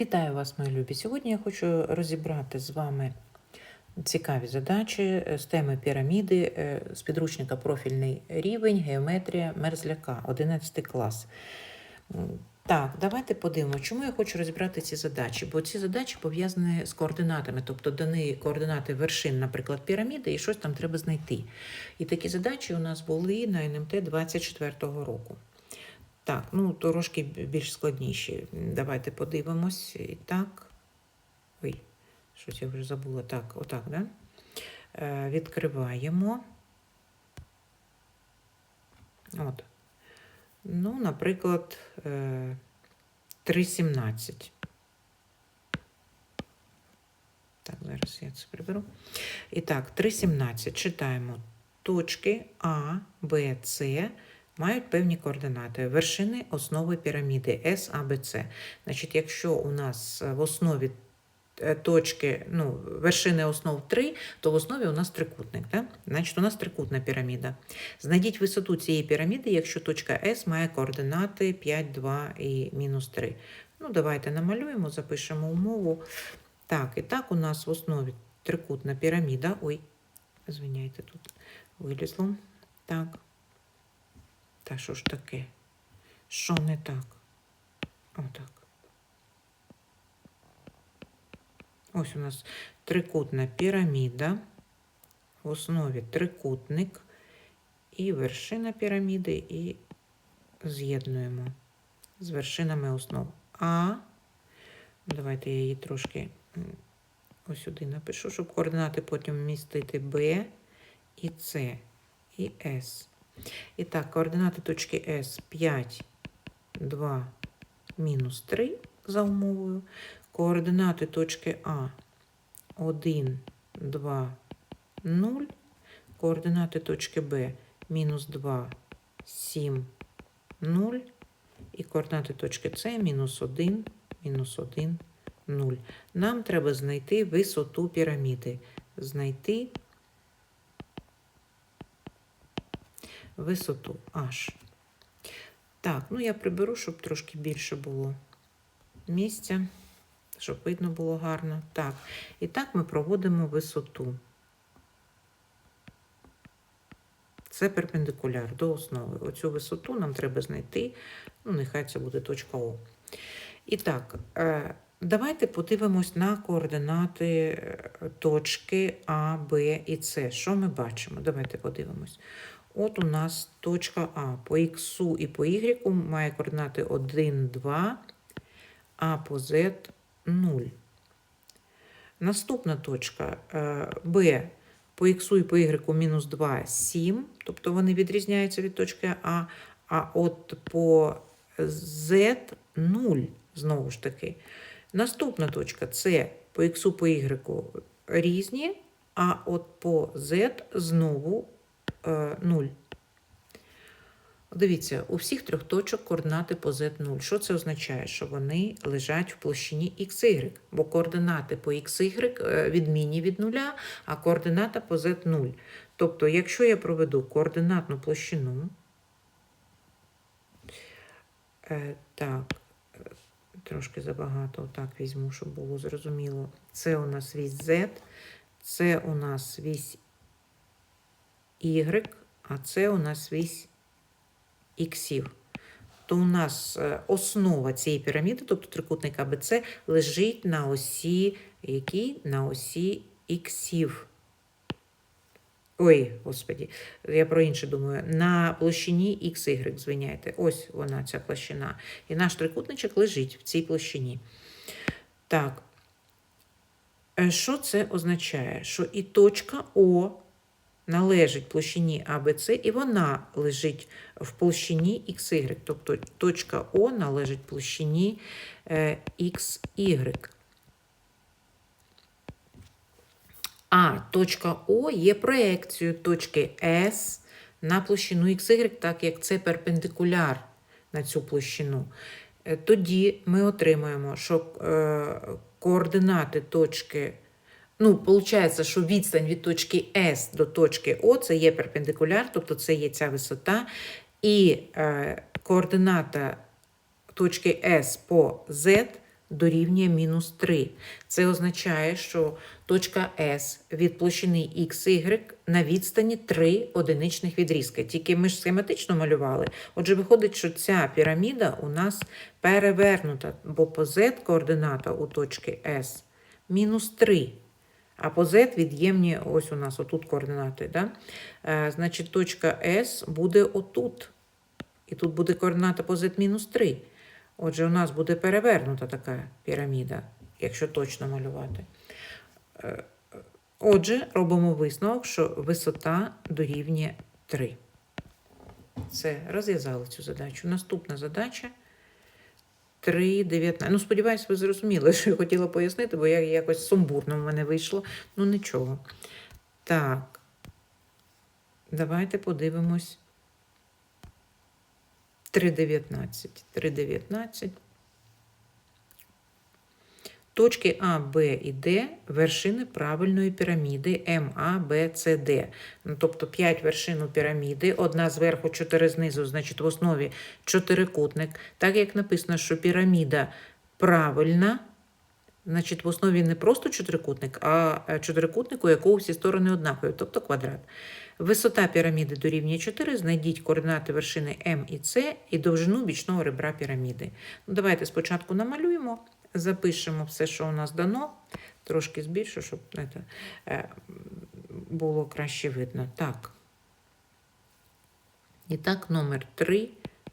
Вітаю вас, мої любі. Сьогодні я хочу розібрати з вами цікаві задачі е, з теми піраміди е, з підручника профільний рівень, геометрія Мерзляка, 11 клас. Так, давайте подивимося, чому я хочу розібрати ці задачі. Бо ці задачі пов'язані з координатами, тобто дані координати вершин, наприклад, піраміди, і щось там треба знайти. І такі задачі у нас були на НМТ 24-го року. Так, ну трошки більш складніші. Давайте подивимось. І так. Ой, щось я вже забула. Так, отак, да? Е, відкриваємо. От. Ну, наприклад, е, 3,17. Так, зараз я це приберу. І так, 3,17. Читаємо. Точки А, Б, С мають певні координати. Вершини основи піраміди С, А, Б, С. Значить, якщо у нас в основі е, точки, ну, вершини основ 3, то в основі у нас трикутник. Да? Значить, у нас трикутна піраміда. Знайдіть висоту цієї піраміди, якщо точка С має координати 5, 2 і мінус 3. Ну, давайте намалюємо, запишемо умову. Так, і так у нас в основі трикутна піраміда. Ой, звиняйте, тут вилізло. Так. Та що ж таке? Що не так? Отак. Ось у нас трикутна піраміда, в основі трикутник і вершина піраміди, і з'єднуємо з вершинами основ. А. Давайте я її трошки ось сюди напишу, щоб координати потім вмістити Б і С і С. І так, координати точки С 5, 2, мінус 3 за умовою. Координати точки А 1, 2, 0. Координати точки Б мінус 2, 7, 0. І координати точки С мінус 1, мінус 1, 0. Нам треба знайти висоту піраміди. Знайти висоту H. Так, ну я приберу, щоб трошки більше було місця, щоб видно було гарно. Так, і так ми проводимо висоту. Це перпендикуляр до основи. Оцю висоту нам треба знайти. Ну, нехай це буде точка О. І так, е, давайте подивимось на координати е, точки А, Б і С. Що ми бачимо? Давайте подивимось. От у нас точка А по Х і по Y має координати 1, 2, а по Z 0. Наступна точка е, Б по Х і по Y мінус 2, 7, тобто вони відрізняються від точки А, а от по Z 0, знову ж таки. Наступна точка С по Х по Y різні, а от по Z знову 0. Дивіться, у всіх трьох точок координати по Z0. Що це означає? Що вони лежать в площині XY, бо координати по XY е, відмінні від нуля, а координата по Z 0. Тобто, якщо я проведу координатну площину, е, так, трошки забагато, так візьму, щоб було зрозуміло. Це у нас вісь Z, це у нас вісь Y, а це у нас вісь іксів. То у нас е, основа цієї піраміди, тобто трикутник АБЦ, лежить на осі, якій? На осі іксів. Ой, господі, я про інше думаю. На площині XY, звиняйте. Ось вона, ця площина. І наш трикутничок лежить в цій площині. Так. Е, Що це означає? Що і точка О належить площині АБЦ, і вона лежить в площині XY. Тобто точка О належить площині е, XY. А точка О є проекцією точки С на площину XY, так як це перпендикуляр на цю площину. Е, Тоді ми отримаємо, що е, координати точки Ну, виходить, що відстань від точки С до точки О це є перпендикуляр, тобто це є ця висота, і е, координата точки С по Z дорівнює мінус 3. Це означає, що точка С від площини X, Y на відстані 3 одиничних відрізки. Тільки ми ж схематично малювали. Отже, виходить, що ця піраміда у нас перевернута, бо по Z координата у точки S мінус 3. А по Z від'ємні, ось у нас отут координати. Да? Е, значить, точка S буде отут. І тут буде координата по Z мінус 3. Отже, у нас буде перевернута така піраміда, якщо точно малювати. Е, Отже, робимо висновок, що висота дорівнює 3. Це розв'язали цю задачу. Наступна задача 3,19. Ну, сподіваюсь, ви зрозуміли, що я хотіла пояснити, бо я якось сумбурно в мене вийшло. Ну, нічого. Так. Давайте подивимось. 3,19. 3,19. Точки А, Б і Д вершини правильної піраміди МА, Б, С, Д. Ну, тобто 5 вершин у піраміди, одна зверху, 4 знизу, значить в основі чотирикутник. Так як написано, що піраміда правильна, значить в основі не просто чотирикутник, а е, чотирикутник, у якого всі сторони однакові, тобто квадрат. Висота піраміди дорівнює 4, знайдіть координати вершини М і С і довжину бічного ребра піраміди. Ну, давайте спочатку намалюємо, запишемо все, що у нас дано, трошки збільшу, щоб це, е, було краще видно. Так. І так, номер 3,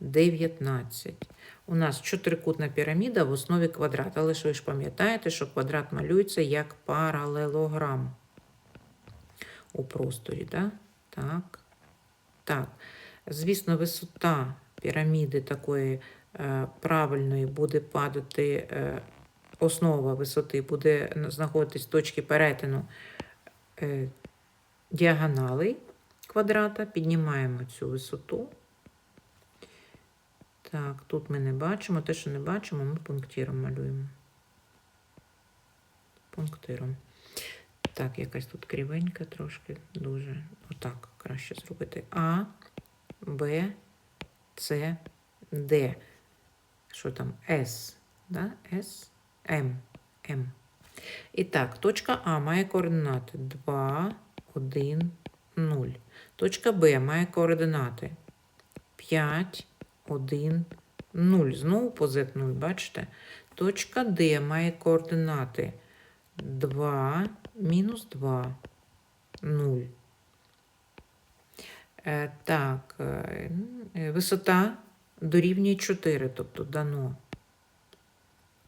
19. У нас чотирикутна піраміда в основі квадрат. Але ж ви ж пам'ятаєте, що квадрат малюється як паралелограм у просторі. Да? Так. Так. Звісно, висота піраміди такої е, правильної буде падати, е, основа висоти буде знаходитись в точці перетину е, діагоналей квадрата. Піднімаємо цю висоту. Так, тут ми не бачимо. Те, що не бачимо, ми пунктиром малюємо. Пунктиром. Так, якась тут кривенька трошки дуже. Отак краще зробити. А, Б, С, Д. Що там? С. Да? С, М. М. І так, точка А має координати 2, 1, 0. Точка Б має координати 5, 1, 0. Знову по Z 0, бачите? Точка Д має координати 2, мінус 2, 0. Е, так, е, е, висота дорівнює 4, тобто дано.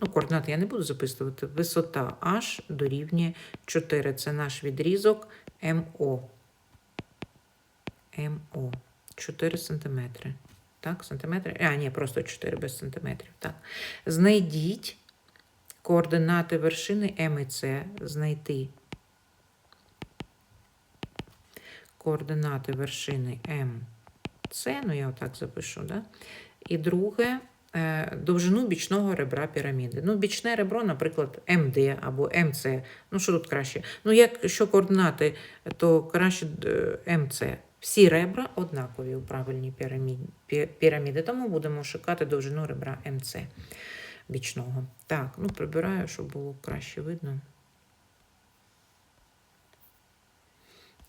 Ну, координати я не буду записувати. Висота H дорівнює 4. Це наш відрізок МО. МО. 4 сантиметри. Так, сантиметри. А, ні, просто 4 без сантиметрів. Так. Знайдіть координати вершини М і С. Знайти координати вершини М, С, ну я отак запишу, да? І друге е, довжину бічного ребра піраміди. Ну, бічне ребро, наприклад, МД або МЦ. Ну, що тут краще? Ну, якщо координати, то краще е, МЦ. Всі ребра однакові у правильній піраміді, тому будемо шукати довжину ребра МЦ бічного. Так, ну прибираю, щоб було краще видно.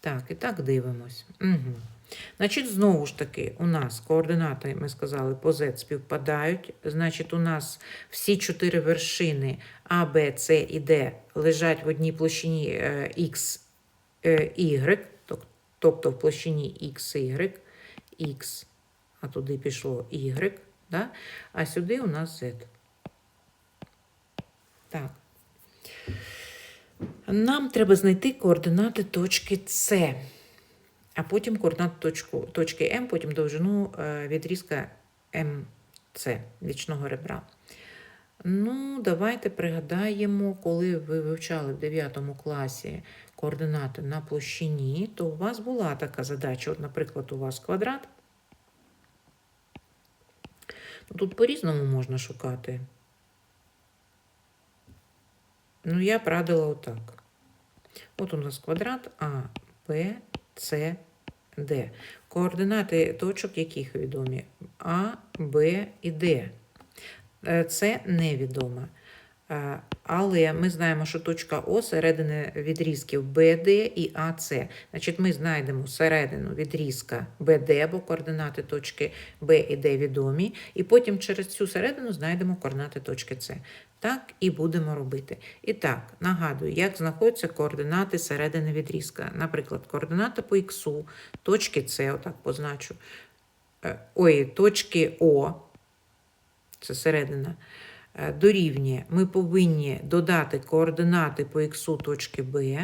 Так, і так дивимось. Угу. Значить, знову ж таки, у нас координати, ми сказали, по Z співпадають. Значить, у нас всі чотири вершини А, Б, С і Д лежать в одній площині е, X, е, Y, тобто в площині X, Y, X, а туди пішло Y, да? а сюди у нас Z. Так. Нам треба знайти координати точки С, а потім координати точку, точки М, потім довжину е, відрізка МЦ, вічного ребра. Ну, давайте пригадаємо, коли ви вивчали в 9 класі координати на площині, то у вас була така задача. От, наприклад, у вас квадрат. Ну, Тут по-різному можна шукати. Ну, я б радила отак. От у нас квадрат А, Б, С, Д. Координати точок яких відомі? А, Б і Д. Е, Це невідоме. Е, Але ми знаємо, що точка О середини відрізків БД і АЦ. Значить, ми знайдемо середину відрізка БД, бо координати точки Б і Д відомі, і потім через цю середину знайдемо координати точки С. Так і будемо робити. І так, нагадую, як знаходяться координати середини відрізка. Наприклад, координата по х, точки С, отак позначу. Е, Ой, точки О, це середина, дорівнює. Ми повинні додати координати по х точки Б,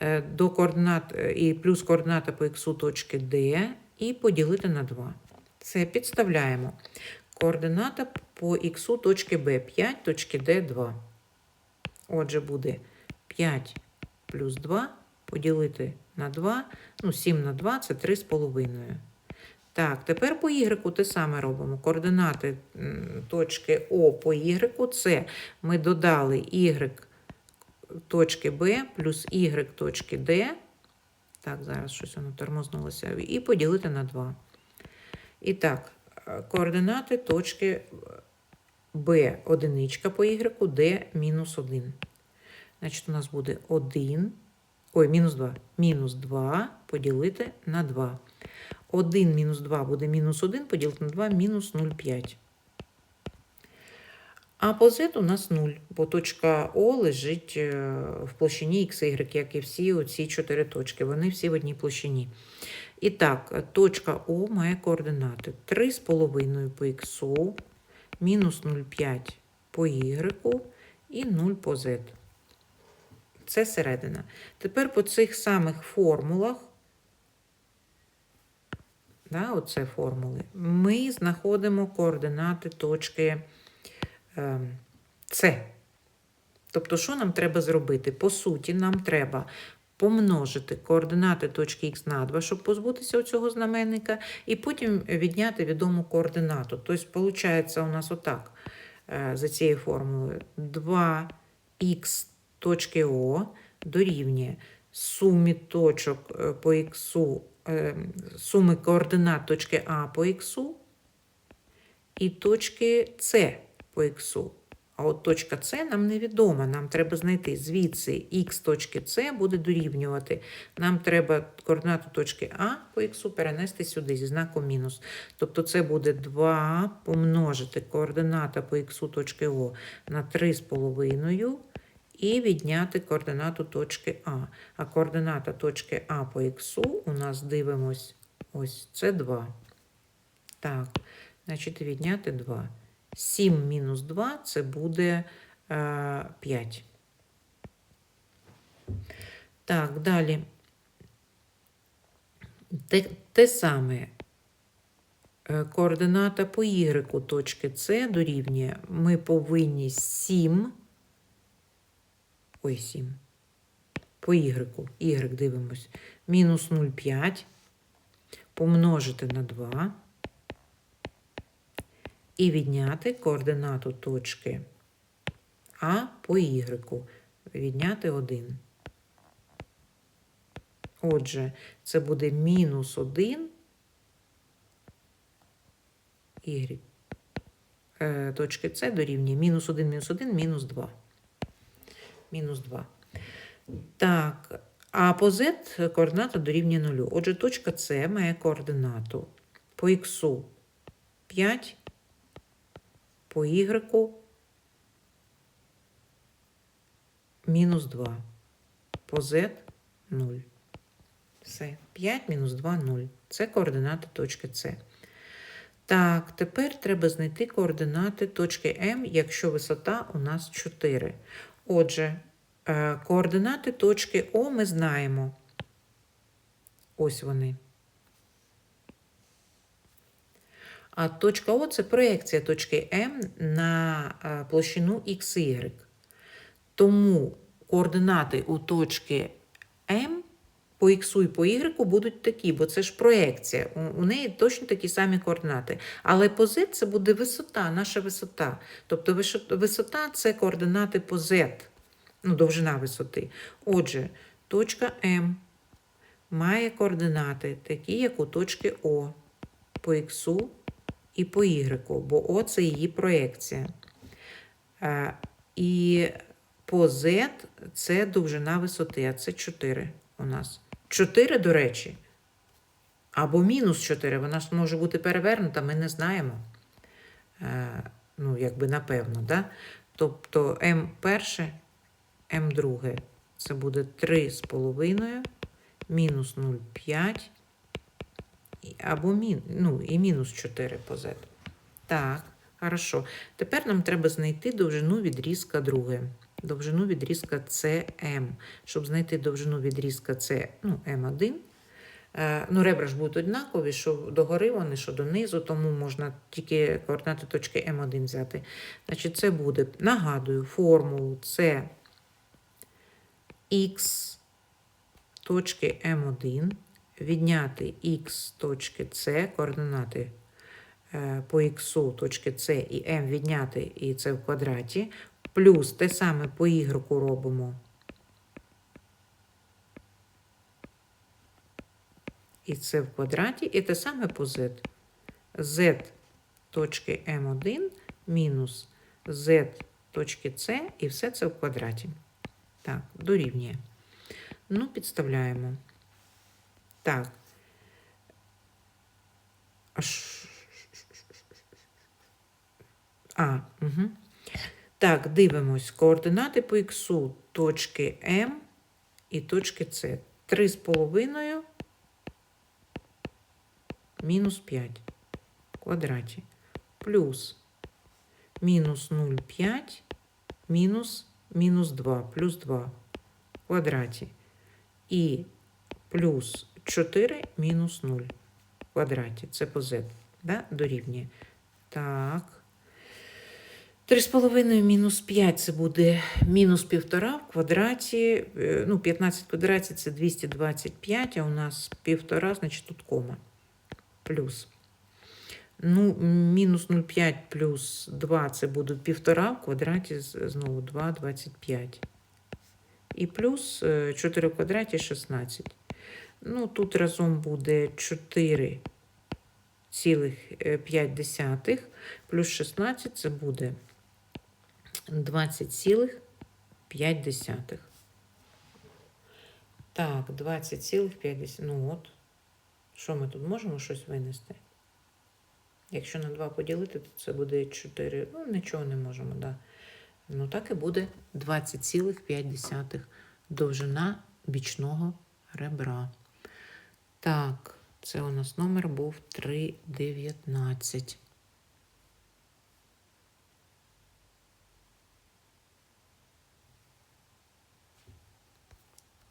е, до координат, е, і плюс координата по х точки Д і поділити на 2. Це підставляємо. Координата по х точки Б 5, точки Д 2. Отже, буде 5 плюс 2 поділити на 2. Ну, 7 на 2 це 3,5. Так, тепер по Y те саме робимо. Координати точки О по Y це ми додали Y точки Б плюс Y точки Д. Так, зараз щось воно тормознулося. І поділити на 2. І так, е, координати точки Б одиничка по Y, Д мінус 1. Значить, у нас буде 1, ой, мінус 2. Мінус 2 поділити на 2. 1 мінус 2 буде мінус 1, поділити на 2 мінус 0,5. А по Z у нас 0, бо точка О лежить е, в площині XY, як і всі оці 4 точки. Вони всі в одній площині. І так, точка О має координати 3,5 по Х, мінус 0,5 по Y і 0 по Z. Це середина. Тепер по цих самих формулах, да, оце формули, ми знаходимо координати точки ем, С. Тобто, що нам треба зробити? По суті, нам треба помножити координати точки Х на 2, щоб позбутися цього знаменника, і потім відняти відому координату. Тобто, виходить, у нас отак, е, за цією формулою, 2х точки О дорівнює сумі точок е, по Х, суми координат точки А по Х і точки С по Х. А от точка С нам невідома. Нам треба знайти звідси х точки С буде дорівнювати. Нам треба координату точки А по х перенести сюди зі знаком мінус. Тобто це буде 2 помножити координата по х точки О на 3,5 і відняти координату точки А. А координата точки А по х у нас дивимось ось це 2. Так, значить відняти 2. 7 мінус 2 це буде е, 5. Так, далі. Те, те саме. Е, Координата по Y точки С дорівнює. Ми повинні 7. Ой, 7. По Y. Y дивимось. Мінус 0,5. Помножити на 2 і відняти координату точки А по Y. Відняти 1. Отже, це буде мінус 1 Y. Е, точки С дорівнює мінус 1, мінус 1, мінус 2. Мінус 2. Так, а по Z координата дорівнює 0. Отже, точка С має координату по Х 5, по Y мінус 2. По Z 0. Все. 5 мінус 2 0. Це координати точки С. Так, тепер треба знайти координати точки М, якщо висота у нас 4. Отже, е, координати точки О ми знаємо. Ось вони. А точка О це проєкція точки М на е, площину XY. Тому координати у точки М по Х і по Y будуть такі, бо це ж проекція. У, у неї точно такі самі координати. Але по Z це буде висота, наша висота. Тобто висота це координати по Z, ну, довжина висоти. Отже, точка М має координати такі, як у точки О, по Х і по Y, бо О це її проекція. Е, І по Z це довжина висоти, а це 4 у нас. 4, до речі, або мінус 4, вона ж може бути перевернута, ми не знаємо. Е, ну, якби напевно, да? Тобто М перше, М друге, це буде 3,5 мінус 0,5 і- або мін, ну, і мінус 4 по Z. Так, хорошо. Тепер нам треба знайти довжину відрізка друге. Довжину відрізка CM. Щоб знайти довжину відрізка це ну, М1. Е, Ну, ребра ж будуть однакові, що догори вони, що донизу, тому можна тільки координати точки М1 взяти. Значить, це буде, нагадую, формулу це х точки М1 відняти х точки С, координати е, по х точки С і М відняти і це в квадраті, плюс те саме по y робимо. І це в квадраті, і те саме по z. z точки m1 мінус z точки c, і все це в квадраті. Так, дорівнює. Ну, підставляємо. Так. А угу. Так, дивимось. Координати по х точки М і точки С. 3,5 мінус 5 в квадраті. Плюс мінус 0,5 мінус мінус 2, плюс 2 в квадраті. І плюс 4 мінус 0 в квадраті. Це по z. Да? Дорівнює. Так. 3,5 мінус 5 це буде мінус 1,5 в квадраті. Е, Ну, 15 в квадраті це 225, а у нас 1,5, значить тут кома. Плюс. Ну, мінус 0,5 плюс 2 це буде 1,5 в квадраті знову 2,25. І плюс е, 4 в квадраті 16. Ну, тут разом буде 4,5 плюс 16 це буде 20,5. Так, 20,5. Ну от. Що ми тут можемо щось винести? Якщо на 2 поділити, то це буде 4. Ну, нічого не можемо, да. Ну, так і буде 20,5 довжина бічного ребра. Так, це у нас номер був 3,19.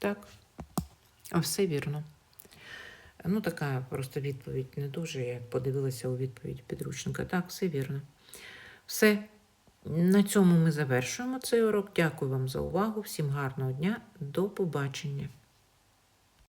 Так, все вірно. Ну, така просто відповідь не дуже. Я подивилася у відповідь підручника. Так, все вірно. Все. На цьому ми завершуємо цей урок. Дякую вам за увагу. Всім гарного дня. До побачення.